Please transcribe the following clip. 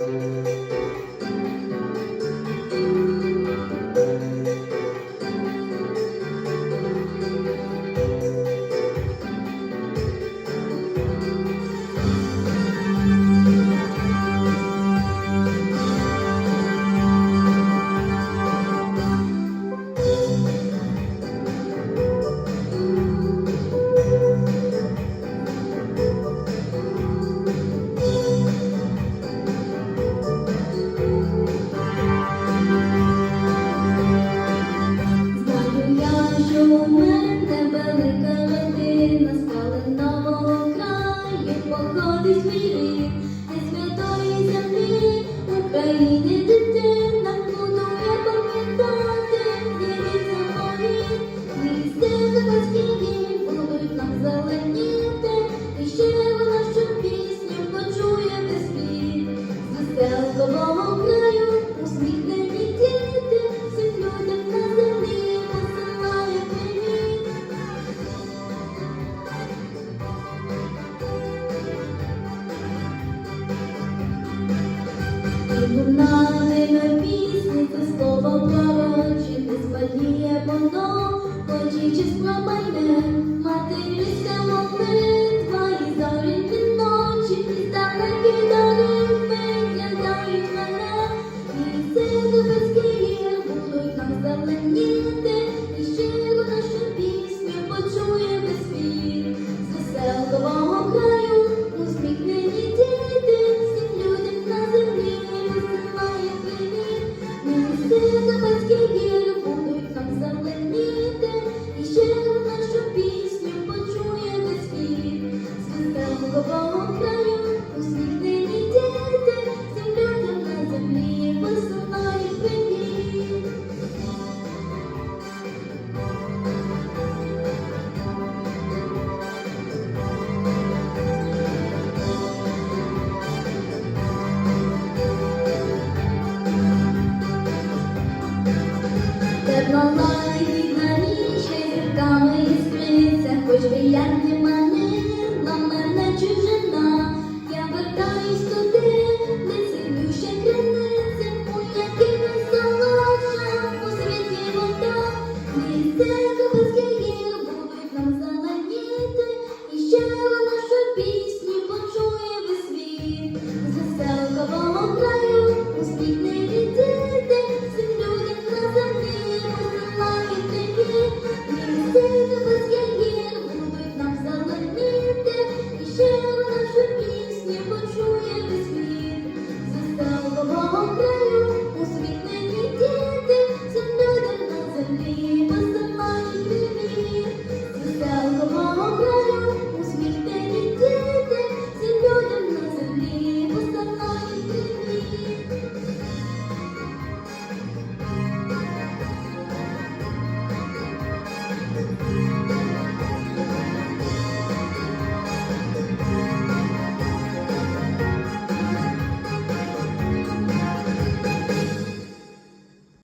Música України пам'ятати, її заповіт, мій син батьків будуть нам зеленіти, вона що пісню почує весь світ, з лунатиме пісні, це слово пророчі, не спадіє воно, очі числа майне, матері ся Мама і мамі ще зірками іскриться, хоч би я не маю. Oh.